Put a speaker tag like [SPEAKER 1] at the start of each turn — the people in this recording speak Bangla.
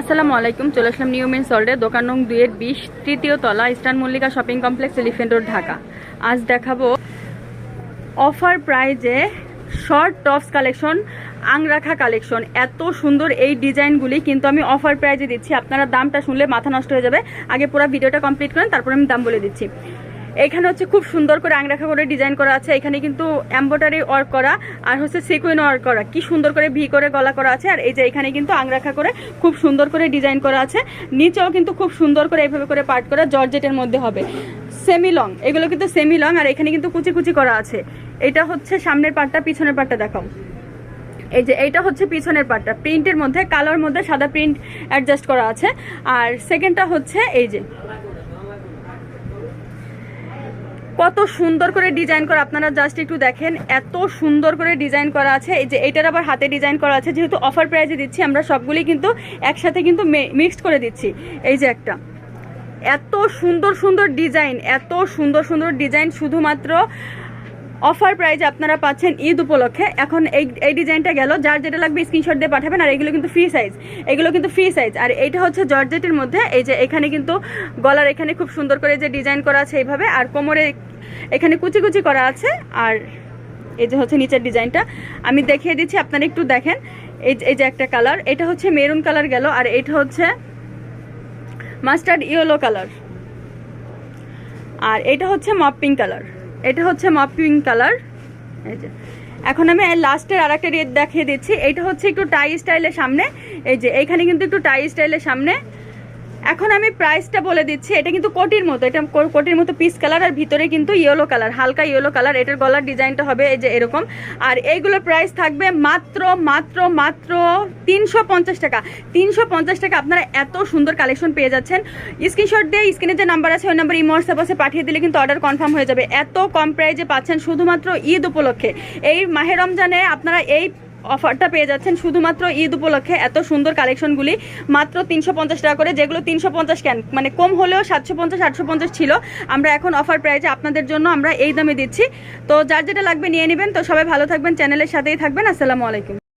[SPEAKER 1] আসসালামু আলাইকুম, চলে আসলাম নিউ মেন সল্টে দোকান নং দুইয়ের বিশ, তৃতীয় তলা, Eastern Mallika shopping complex, Elephant Road, Dhaka. আজ দেখাবো অফার প্রাইজে short tops collection, angrakha collection. এত সুন্দর এই ডিজাইনগুলি, কিন্তু আমি অফার প্রাইজে দিচ্ছি। আপনারা দামটা শুনলে মাথা নষ্ট হয়ে যাবে। আগে পুরো ভিডিওটা কমপ্লিট করেন, তারপর আমি দাম বলে দিচ্ছি। এখানে হচ্ছে খুব সুন্দর করে আংরাখা করে ডিজাইন করা আছে। এখানে কিন্তু এম্ব্রয়ডারি ওয়ার্ক করা, আর হচ্ছে সিকুইন ওয়ার্ক করা। কি সুন্দর করে ভি করে গলা করা আছে, আর এই যে এখানে কিন্তু আংরাখা করে খুব সুন্দর করে ডিজাইন করা আছে। নিচেও কিন্তু খুব সুন্দর করে এইভাবে করে পার্ট করা জর্জেটের মধ্যে হবে। সেমি লং এগুলো কিন্তু সেমি লং আর এখানে কিন্তু কুচি কুচি করা আছে। এটা হচ্ছে সামনের পার্টটা পিছনের পার্টটা দেখাও। এই যে এইটা হচ্ছে পিছনের পার্টটা প্রিন্টের মধ্যে কালোর মধ্যে সাদা প্রিন্ট অ্যাডজাস্ট করা আছে। আর সেকেন্ডটা হচ্ছে এই যে কত সুন্দর করে ডিজাইন করা, আপনারা জাস্ট একটু দেখেন, এত সুন্দর করে ডিজাইন করা আছে। এই যে এটার আবার হাতে ডিজাইন করা আছে, যেহেতু অফার প্রাইজে দিচ্ছি, আমরা সবগুলি কিন্তু একসাথে কিন্তু মিক্সড করে দিচ্ছি। এই যে একটা। এত সুন্দর সুন্দর ডিজাইন, এত সুন্দর সুন্দর ডিজাইন, শুধুমাত্র অফার প্রাইজ আপনারা পাচ্ছেন ঈদ উপলক্ষে। এখন এই এই ডিজাইনটা গেল। যার যেটা লাগবে স্ক্রিনশট দিয়ে পাঠাবেন, আর এগুলো কিন্তু ফ্রি সাইজ এগুলো কিন্তু ফ্রি সাইজ আর এইটা হচ্ছে জর্জেটের মধ্যে, এই যে এখানে কিন্তু গলার এখানে খুব সুন্দর করে যে ডিজাইন করা আছে এইভাবে, আর কোমরে এখানে কুচি কুচি করা আছে। আর এই যে হচ্ছে নিচের ডিজাইনটা আমি দেখিয়ে দিচ্ছি, আপনারা একটু দেখেন। এই যে- এই যে একটা কালার এটা হচ্ছে মেরুন কালার গেল, আর এটা হচ্ছে মাস্টার্ড ইয়েলো কালার আর এটা হচ্ছে মপ পিঙ্ক কালার এটা হচ্ছে মাপ পিঙ্ক কালার। এই যে। এখন আমি লাস্টের আর একটা রেট দেখিয়ে দিচ্ছি। এটা হচ্ছে একটু টাই স্টাইলের সামনে। এই যে, এইখানে কিন্তু একটু টাই স্টাইলের সামনে। এখন আমি প্রাইসটা বলে দিচ্ছি, এটা কিন্তু কোটির মতো, এটা কোটির মতো পিস কালার আর ভিতরে কিন্তু ইয়েলো কালার হালকা ইয়েলো কালার এটার গলার ডিজাইনটা হবে এই যে এরকম। আর এইগুলোর প্রাইস থাকবে মাত্র মাত্র মাত্র তিনশো পঞ্চাশ টাকা। তিনশো পঞ্চাশ টাকা আপনারা এত সুন্দর কালেকশন পেয়ে যাচ্ছেন। স্ক্রিনশট দিয়ে স্ক্রিনে যে নাম্বার আছে, ওই নাম্বার ইমো হোয়াটসঅ্যাপে পাঠিয়ে দিলে কিন্তু অর্ডার কনফার্ম হয়ে যাবে। এত কম প্রাইজে পাচ্ছেন শুধুমাত্র ঈদ উপলক্ষে। এই মাহে রমজানে আপনারা এই অফারটা পেয়ে যাচ্ছেন শুধুমাত্র ঈদ উপলক্ষে এত সুন্দর কালেকশনগুলি। মাত্র তিনশো পঞ্চাশ টাকা করে, যেগুলো তিনশো পঞ্চাশ ক্যান মানে কম হলেও সাতশো পঞ্চাশ, আটশো পঞ্চাশ ছিল। আমরা এখন অফার প্রাইজে আপনাদের জন্য আমরা এই দামে দিচ্ছি। তো যার যেটা লাগবে নিয়ে নেবেন। তো সবাই ভালো থাকবেন, চ্যানেলের সাথেই থাকবেন। আসসালামু আলাইকুম।